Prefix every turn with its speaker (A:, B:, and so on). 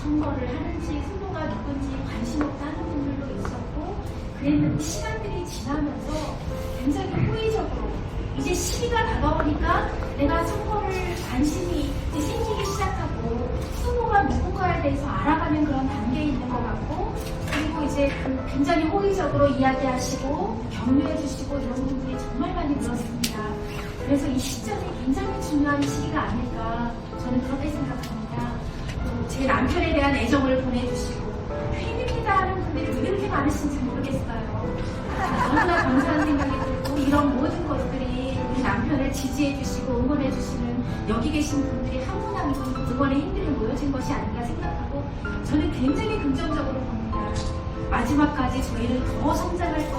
A: 선거를 하는지 후보가 누군지 관심 없다는 분들도 있었고 그랬는데 시간들이 지나면서 굉장히 호의적으로 이제 시기가 다가오니까 내가 선거를 관심이 생기기 시작하고 후보가 누군가에 대해서 알아가는 그런 단계에 있는 것 같고 그리고 이제 그 굉장히 호의적으로 이야기하시고 격려해 주시고 이런 분들이 정말 많이 늘었습니다. 그래서 이 시점이 굉장히 중요한 시기가 아닐까 저는 그렇게 생각합니다. 또제 남편에 대한 애정을 보내주시고 팬입니다 하는 분들이 왜 이렇게 많으신지 모르겠어요. 너무나 감사한 생각이 들고 이런 모든 것들이 우리 남편을 지지해 주시고 응원해 주시는 여기 계신 분들이 한 분 한 분 응원의 힘들이 모여진 것이 아닌가 생각하고 저는 굉장히 긍정적으로 봅니다. 마지막까지 저희는 더 성장할